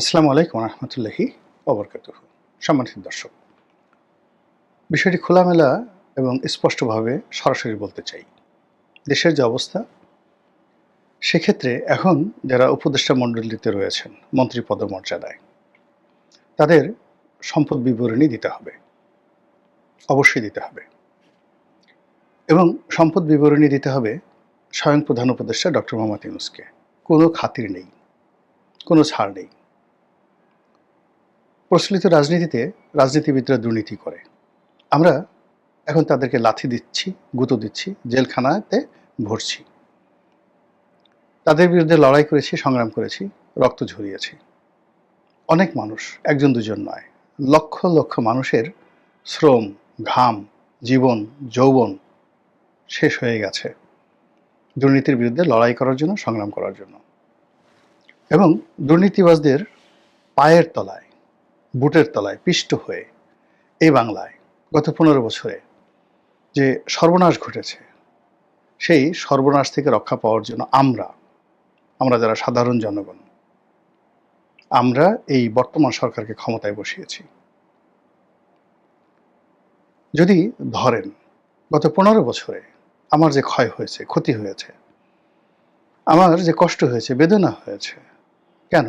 আসসালামু আলাইকুম রহমতুল্লাহি অবরকাত সম্মানিত দর্শক, বিষয়টি খোলামেলা এবং স্পষ্টভাবে সরাসরি বলতে চাই। দেশের যে অবস্থা, সেক্ষেত্রে এখন যারা উপদেষ্টা মণ্ডলীতে রয়েছেন, মন্ত্রী পদমর্যাদায়, তাদের সম্পদ বিবরণী দিতে হবে, অবশ্যই দিতে হবে। এবং সম্পদ বিবরণী দিতে হবে স্বয়ং প্রধান উপদেষ্টা ডক্টর মোহাম্মদ ইউনুসকে। কোনো খাতির নেই, কোনো ছাড় নেই। প্রচলিত রাজনীতিতে রাজনীতিবিদরা দুর্নীতি করে। আমরা এখন তাদেরকে লাথি দিচ্ছি, গুঁতো দিচ্ছি, জেলখানাতে ভরছি। তাদের বিরুদ্ধে লড়াই করেছি, সংগ্রাম করেছি, রক্ত ঝরিয়েছি। অনেক মানুষ, একজন দুজন নয়, লক্ষ লক্ষ মানুষের শ্রম, ঘাম, জীবন, যৌবন শেষ হয়ে গেছে দুর্নীতির বিরুদ্ধে লড়াই করার জন্য, সংগ্রাম করার জন্য। এবং দুর্নীতিবাজদের পায়ের তলায় বুটের তলায় পিষ্ট হয়ে এই বাংলায় গত পনেরো বছরে যে সর্বনাশ ঘটেছে, সেই সর্বনাশ থেকে রক্ষা পাওয়ার জন্য আমরা আমরা যারা সাধারণ জনগণ, আমরা এই বর্তমান সরকারকে ক্ষমতায় বসিয়েছি। যদি ধরেন, গত পনেরো বছরে আমার যে ক্ষয় হয়েছে, ক্ষতি হয়েছে, আমার যে কষ্ট হয়েছে, বেদনা হয়েছে, কেন?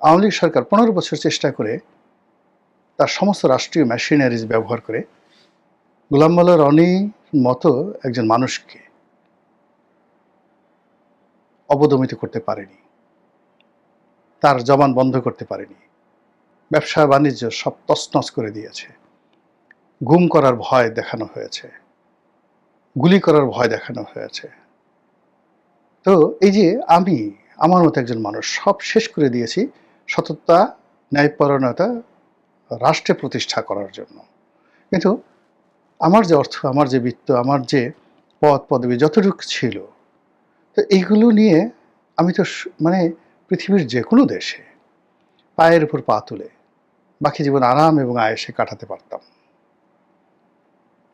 আওয়ামী লীগ সরকার পনেরো বছর চেষ্টা করে তার সমস্ত রাষ্ট্রীয় মেশিনারিজ ব্যবহার করে গোলাম মোল্লা রনির মতো একজন মানুষকে অবদমিত করতে পারেনি। তার জবান বন্ধ করতে পারেনি। ব্যবসা বাণিজ্য সব তছনছ করে দিয়েছে। গুম করার ভয় দেখানো হয়েছে। গুলি করার ভয় দেখানো হয়েছে। তো এই যে আমি, আমার মতো একজন মানুষ সব শেষ করে দিয়েছি। সততা, ন্যায়পরায়ণতা রাষ্ট্রে প্রতিষ্ঠা করার জন্য। কিন্তু আমার যে অর্থ, আমার যে বৃত্ত, আমার যে পদ, পদবি যতটুকু ছিল, তো এইগুলো নিয়ে আমি তো মানে পৃথিবীর যে কোনো দেশে পায়ের উপর পা তুলে বাকি জীবন আরাম এবং আয়েসে কাটাতে পারতাম।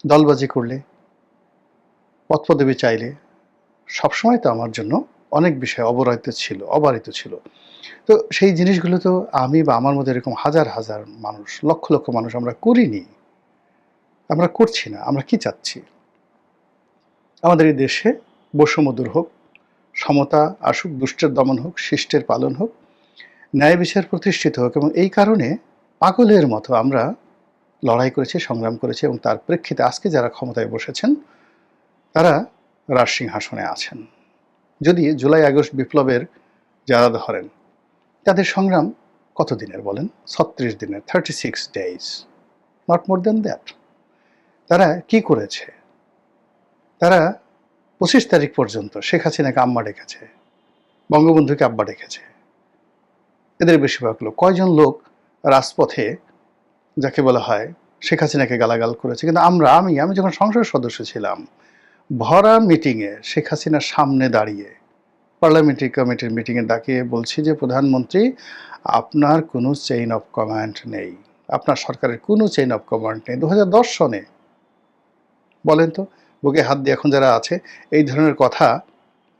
দলবাজি করলে পদ পদবি চাইলে সবসময় তো আমার জন্য অনেক বিষয় অবরাহিত ছিল, অবারিত ছিল। তো সেই জিনিসগুলো তো আমি বা আমার মধ্যে এরকম হাজার হাজার মানুষ, লক্ষ লক্ষ মানুষ আমরা করিনি। আমরা করছি না, আমরা কি চাচ্ছি? আমাদের এই দেশে বৈষম্য দূর হোক, সমতা আসুক, দুষ্টের দমন হোক, শিষ্টের পালন হোক, ন্যায় বিচার প্রতিষ্ঠিত হোক এবং এই কারণে পাগলের মতো আমরা লড়াই করেছি, সংগ্রাম করেছি এবং তার প্রেক্ষিতে আজকে যারা ক্ষমতায় বসেছেন, তারা রাজসিংহাসনে আছেন। যদি জুলাই, আগস্ট বিপ্লবের যারা ধরেন তাদের সংগ্রাম কত দিনের বলেন? ছত্রিশ দিনের thirty six days not more than that তারা কি করেছে? তারা পঁচিশ তারিখ পর্যন্ত শেখ হাসিনাকে আম্মা ডেকেছে, বঙ্গবন্ধুকে আব্বা ডেকেছে। এদের বেশিরভাগ লোক, কয়জন লোক রাজপথে, যাকে বলা হয় শেখ হাসিনাকে গালাগাল করেছে? কিন্তু আমরা, আমি আমি যখন সংসদ সদস্য ছিলাম, ভরা মিটিংয়ে শেখ হাসিনার সামনে দাঁড়িয়ে পার্লামেন্টারি কমিটির মিটিংয়ে ডাকিয়ে বলছি যে, প্রধানমন্ত্রী, আপনার কোনো চেইন অফ কমান্ড নেই। আপনার সরকারের কোনো চেইন অফ কমান্ড নেই। দু সনে, বলেন তো, বুকে হাত দিয়ে এখন যারা আছে, এই ধরনের কথা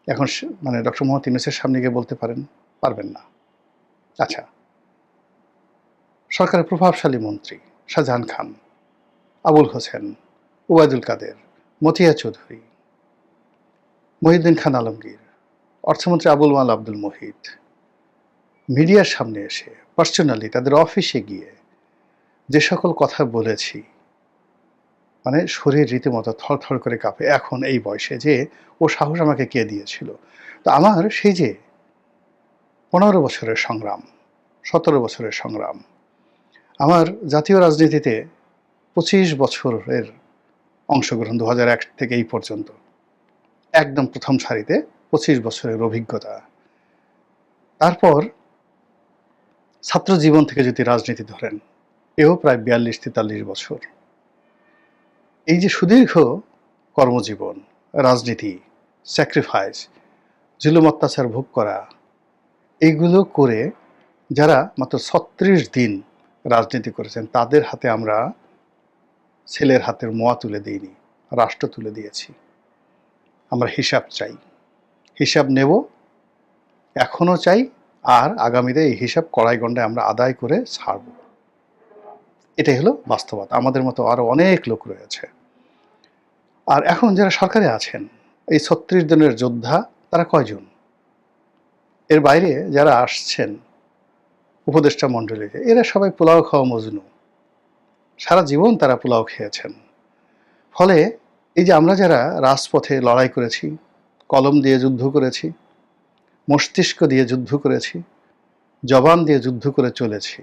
এখন মানে ডক্টর মোহাম্মদ ইউনুসের সামনে গিয়ে বলতে পারেন, পারবেন না। আচ্ছা সরকারের প্রভাবশালী মন্ত্রী শাহজাহান খান, আবুল হোসেন, ওবায়দুল কাদের, মতিয়া চৌধুরী, মহিউদ্দিন খান আলমগীর অর্থমন্ত্রী আবুল মাল আব্দুল মোহিত মিডিয়ার সামনে এসে পার্সোনালি তাদের অফিসে গিয়ে যে সকল কথা বলেছি মানে শরীর রীতিমতো থরথর করে কাঁপে এখন এই বয়সে যে ও সাহস আমাকে কে দিয়েছিল। তো আমার সেই যে পনেরো বছরের সংগ্রাম, সতেরো বছরের সংগ্রাম, আমার জাতীয় রাজনীতিতে পঁচিশ বছরের অংশগ্রহণ দু হাজার এক থেকে এই পর্যন্ত, একদম প্রথম সারিতে পঁচিশ বছরের অভিজ্ঞতা। তারপর ছাত্র জীবন থেকে যদি রাজনীতি ধরেন, এও প্রায় বিয়াল্লিশ তেতাল্লিশ বছর। এই যে সুদীর্ঘ কর্মজীবন, রাজনীতি স্যাক্রিফাইস জুলুম অত্যাচার ভোগ করা এইগুলো করে যারা মাত্র ছত্রিশ দিন রাজনীতি করেছেন, তাদের হাতে আমরা ছেলের হাতের মোয়া তুলে দিইনি, রাষ্ট্র তুলে দিয়েছি। আমরা হিসাব চাই। হিসাব নেব। এখনও চাই, আর আগামীতে এই হিসাব কড়াই গণ্ডায় আমরা আদায় করে ছাড়ব। এটাই হলো বাস্তবতা। আমাদের মতো আরও অনেক লোক রয়েছে। আর এখন যারা সরকারে আছেন, এই ছত্রিশ জনের যোদ্ধা, তারা কয়জন? এর বাইরে যারা আসছেন, উপদেষ্টা মণ্ডলীতে এরা সবাই পোলাও খাওয়া মজনু। সারা জীবন তারা পোলাও খেয়েছেন। ফলে এই যে আমরা যারা রাজপথে লড়াই করেছি কলম দিয়ে যুদ্ধ করেছি, মস্তিষ্ক দিয়ে যুদ্ধ করেছি, জবান দিয়ে যুদ্ধ করে চলেছি।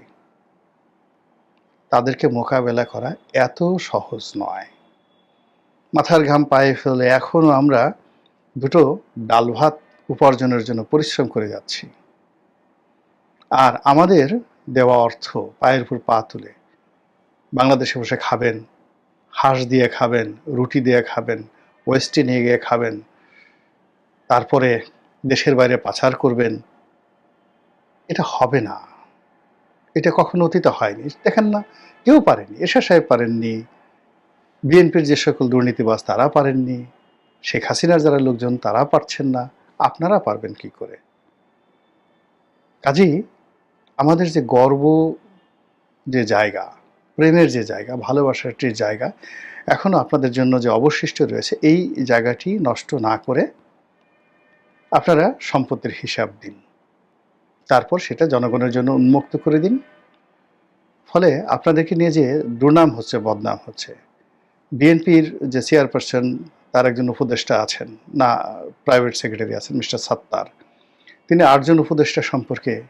তাদেরকে মোকাবেলা করা এত সহজ নয়। মাথার ঘাম পায়ে ফেলে এখনও আমরা দুটো ডাল ভাত উপার্জনের জন্য পরিশ্রম করে যাচ্ছি। আর আমাদের দেওয়া অর্থ পায়ের উপর পা তুলে বাংলাদেশে বসে খাবেন, হাঁস দিয়ে খাবেন, রুটি দিয়ে খাবেন, ওয়েস্টে নিয়ে গিয়ে খাবেন তারপরে দেশের বাইরে পাচার করবেন, এটা হবে না। এটা কখনো অতীত হয়নি। দেখেন না, কেউ পারেনি এরশাদ সাহেব পারেননি বিএনপির যে সকল দুর্নীতিবাজ তারা পারেননি, শেখ হাসিনার যারা লোকজন তারা পারছেন না, আপনারা পারবেন কি করে? কাজেই আমাদের যে গর্ব যে জায়গা, প্রেমের যে জায়গা, ভালোবাসার যে জায়গা, এখনও আপনাদের জন্য যে অবশিষ্ট রয়েছে, এই জায়গাটি নষ্ট না করে আপনারা সম্পত্তির হিসাব দিন। তারপর সেটা জনগণের জন্য উন্মুক্ত করে দিন। ফলে আপনাদেরকে নিয়ে যে দুর্নাম হচ্ছে, বদনাম হচ্ছে, বিএনপির যে চেয়ারপারসন, তার একজন উপদেষ্টা আছেন, না, প্রাইভেট সেক্রেটারি আছেন, মিস্টার সাত্তার, তিনি আটজন উপদেষ্টা সম্পর্কে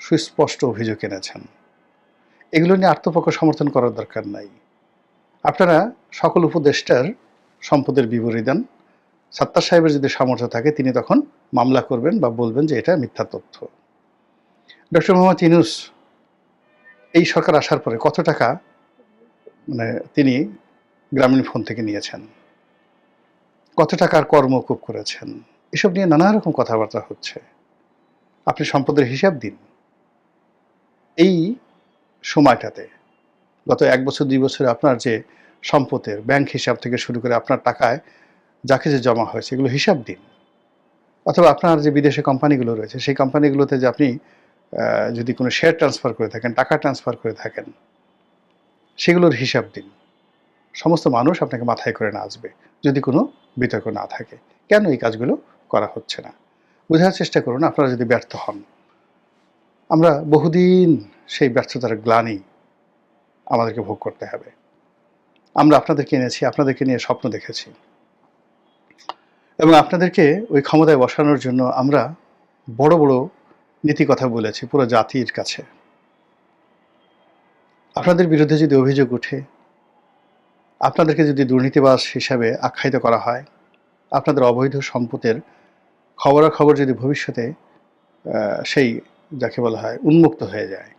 সুস্পষ্ট অভিযোগ এনেছেন। এগুলো নিয়ে আত্মপক্ষ সমর্থন করার দরকার নাই। আপনারা সকল উপদেষ্টার সম্পদের বিবরী দেন। সাত্তার সাহেবের যদি সামর্থ্য থাকে, তিনি তখন মামলা করবেন বা বলবেন যে এটা মিথ্যা তথ্য। ডক্টর মোহাম্মদ ইনুস এই সরকার আসার পরে কত টাকা মানে তিনি গ্রামীণ ফোন থেকে নিয়েছেন? কত টাকার কর্মকূপ করেছেন? এসব নিয়ে নানা রকম কথাবার্তা হচ্ছে। আপনি সম্পদের হিসাব দিন। এই সময়টাতে গত এক বছর, দুই বছরে আপনার যে সম্পদের ব্যাংক হিসাব থেকে শুরু করে আপনার টাকায় যে জমা হয়েছে এগুলো হিসাব দিন। অথবা আপনার যে বিদেশে কোম্পানিগুলো রয়েছে, সেই কোম্পানিগুলোতে যে আপনি যদি কোনো শেয়ার ট্রান্সফার করে থাকেন, টাকা ট্রান্সফার করে থাকেন, সেগুলোর হিসাব দিন। সমস্ত মানুষ আপনাকে মাথায় করে না আসবে, যদি কোনো বিতর্ক না থাকে। কেন এই কাজগুলো করা হচ্ছে না? বোঝার চেষ্টা করুন, আপনারা যদি ব্যর্থ হন। আমরা বহুদিন সেই ব্যর্থতার গ্লানি আমাদেরকে ভোগ করতে হবে। আমরা আপনাদেরকে এনেছি, আপনাদেরকে নিয়ে স্বপ্ন দেখেছি। এবং আপনাদেরকে ওই ক্ষমতায় বসানোর জন্য আমরা বড় বড় নীতি কথা বলেছি পুরো জাতির কাছে। আপনাদের বিরুদ্ধে যদি অভিযোগ উঠে আপনাদেরকে যদি দুর্নীতিবাস হিসাবে আখ্যায়িত করা হয়, আপনাদের অবৈধ সম্পদের খবরাখবর যদি ভবিষ্যতে সেই যাকে বলা হয়, উন্মুক্ত হয়ে যায়,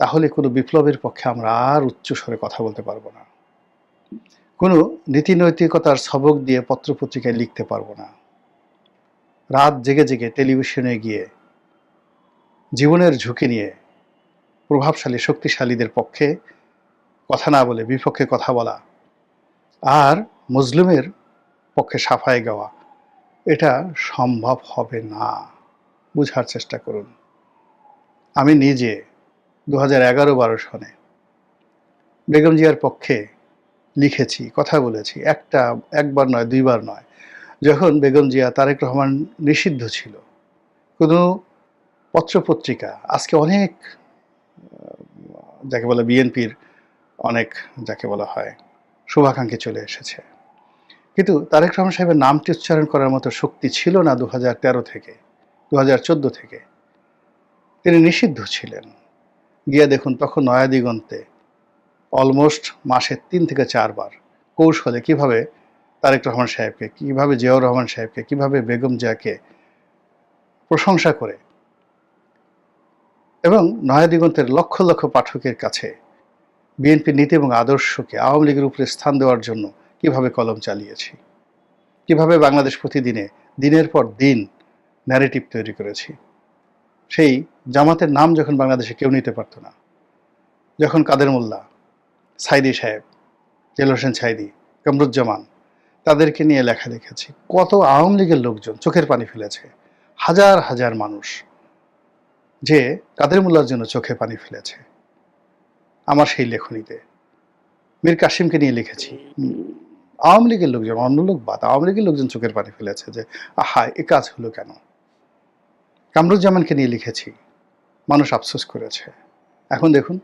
তাহলে কোনো বিপ্লবের পক্ষে আমরা আর উচ্চস্বরে কথা বলতে পারব না। কোনো নীতি নৈতিকতার সবক দিয়ে পত্রপত্রিকায় লিখতে পারব না। রাত জেগে জেগে টেলিভিশনে গিয়ে, জীবনের ঝুঁকি নিয়ে প্রভাবশালী, শক্তিশালীদের পক্ষে কথা না বলে বিপক্ষে কথা বলা আর মুসলিমের পক্ষে সাফাই গাওয়া, এটা সম্ভব হবে না। বুঝার চেষ্টা করুন। আমি নিজে দু হাজার এগারো বারো সনে বেগম জিয়ার পক্ষে লিখেছি, কথা বলেছি, একটা, একবার নয়, দুইবার নয়। যখন বেগম জিয়া, তারেক রহমান নিষিদ্ধ ছিল, কোনো পত্রপত্রিকা, আজকে অনেক, যাকে বলে বিএনপির অনেক, যাকে বলা হয়, শুভাকাঙ্ক্ষী চলে এসেছে। কিন্তু তারেক রহমান সাহেবের নামটি উচ্চারণ করার মতো শক্তি ছিল না দু হাজার তেরো থেকে দু হাজার চোদ্দ থেকে। তিনি নিষিদ্ধ ছিলেন। গিয়া দেখুন তখন নয়াদিগন্তে অলমোস্ট মাসে তিন থেকে চারবার কৌশলে কীভাবে তারেক রহমান সাহেবকে, কীভাবে জিয়াউর রহমান সাহেবকে, কীভাবে বেগম জিয়াকে প্রশংসা করে এবং নয়াদিগন্তের লক্ষ লক্ষ পাঠকের কাছে বিএনপির নীতি এবং আদর্শকে আওয়ামী লীগের উপরে স্থান দেওয়ার জন্য কীভাবে কলম চালিয়েছি, কীভাবে বাংলাদেশ প্রতিদিনে দিনের পর দিন ন্যারেটিভ তৈরি করেছি, সেই জামাতের নাম যখন বাংলাদেশে কেউ নিতে পারত না, যখন কাদের মোল্লা সাইদি সাহেব, জেল হোসেন সাইদি, কামরুজ্জামান, তাদেরকে নিয়ে লেখা লিখেছি। কত আওয়ামী লীগের লোকজন চোখের পানি ফেলেছে। হাজার হাজার মানুষ যে কাদের মোল্লার জন্য চোখে পানি ফেলেছে। আমার সেই লেখনীতে মীর কাসিমকে নিয়ে লিখেছি। আওয়ামী লীগের লোকজন, অন্য লোক বাদ, আওয়ামী লীগের লোকজন চোখের পানি ফেলেছে যে, আহা, এ কাজ হলো কেন? কামরুজ্জামানকে নিয়ে লিখেছি। মানুষ আফসোস করেছে। এখন দেখুন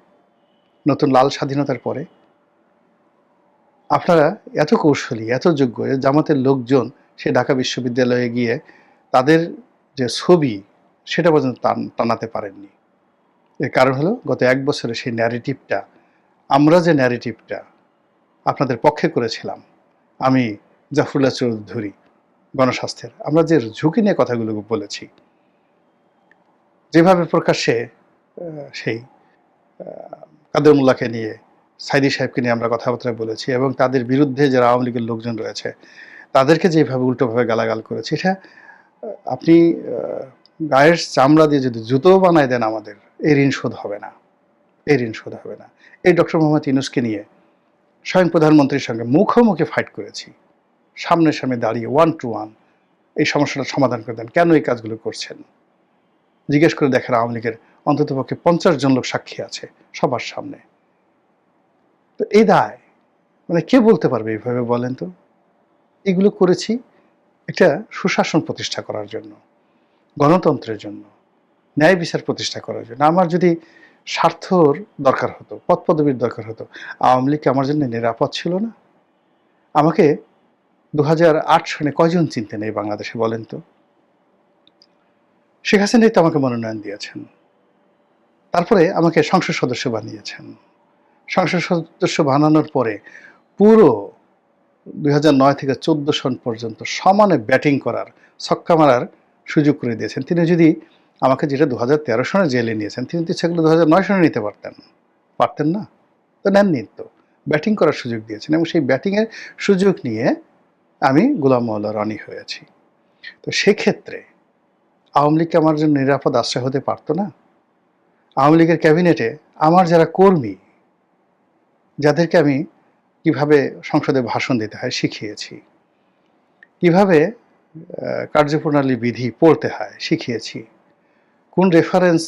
নতুন লাল স্বাধীনতার পরে। আপনারা এত কৌশলী, এত যোগ্য জামাতের লোকজন সে ঢাকা বিশ্ববিদ্যালয়ে গিয়ে তাদের যে ছবি, সেটা পর্যন্ত টান- টানাতে পারেননি। এর কারণ হলো গত এক বছরে সেই ন্যারেটিভটা আমরা যে ন্যারেটিভটা আপনাদের পক্ষে করেছিলাম, আমি জাফরুল্লাহ চৌধুরী, গণস্বাস্থ্যের, আমরা যে ঝুঁকি নিয়ে কথাগুলো বলেছি, যেভাবে প্রকাশ্যে সেই কাদের মোল্লাকে নিয়ে, সাইদি সাহেবকে নিয়ে আমরা কথাবার্তা বলেছি এবং তাদের বিরুদ্ধে যারা আওয়ামী লীগের লোকজন রয়েছে, তাদেরকে যেভাবে উল্টোভাবে গালাগাল করেছি, এটা আপনি গায়ের চামড়া দিয়ে যদি জুতো বানায় দেন আমাদের এই ঋণ শোধ হবে না। এই ঋণ শোধ হবে না। এই ডক্টর মোহাম্মদ ইউনুসকে নিয়ে স্বয়ং প্রধানমন্ত্রীর সঙ্গে মুখোমুখি ফাইট করেছি। সামনে সামনে দাঁড়িয়ে ওয়ান টু ওয়ান এই সমস্যাটা সমাধান করে দেন। কেন এই কাজগুলো করছেন? জিজ্ঞেস করে দেখেন আওয়ামী লীগের অন্ততপক্ষে পঞ্চাশ জন লোক সাক্ষী আছে সবার সামনে। তো এই দায় মানে কে বলতে পারবে এইভাবে বলেন তো? এগুলো করেছি একটা সুশাসন প্রতিষ্ঠা করার জন্য, গণতন্ত্রের জন্য, ন্যায় বিচার প্রতিষ্ঠা করার জন্য। আমার যদি স্বার্থর দরকার হতো পদ পদবীর দরকার হতো, আওয়ামী লীগ আমার জন্য নিরাপদ ছিল না। আমাকে দু হাজার আট সনে কয়জন চিনতেন এই বাংলাদেশে বলেন তো? শেখ হাসিনাই তো আমাকে মনোনয়ন দিয়েছেন। তারপরে আমাকে সংসদ সদস্য বানিয়েছেন। সংসদ সদস্য বানানোর পরে পুরো দুই থেকে চোদ্দ সন পর্যন্ত সমানে ব্যাটিং করার, ছক্কা মারার সুযোগ করে দিয়েছেন। তিনি যদি আমাকে যেটা দু হাজার তেরো সনে জেলে নিয়েছেন, তিনি তো ইচ্ছাগুলো দু সনে নিতে পারতেন। পারতেন না। তো নেননি তো। ব্যাটিং করার সুযোগ দিয়েছেন এবং সেই ব্যাটিংয়ের সুযোগ নিয়ে আমি গোলাম মোল্লা রনি হয়েছি। তো সেক্ষেত্রে আওয়ামী লীগকে আমার জন্য নিরাপদ আশ্রয় হতে পারতো না। আওয়ামী লীগের ক্যাবিনেটে আমার যারা কর্মী, যাদেরকে আমি কীভাবে সংসদে ভাষণ দিতে হয় শিখিয়েছি, কীভাবে কার্যপ্রণালী বিধি পড়তে হয় শিখিয়েছি, কোন রেফারেন্স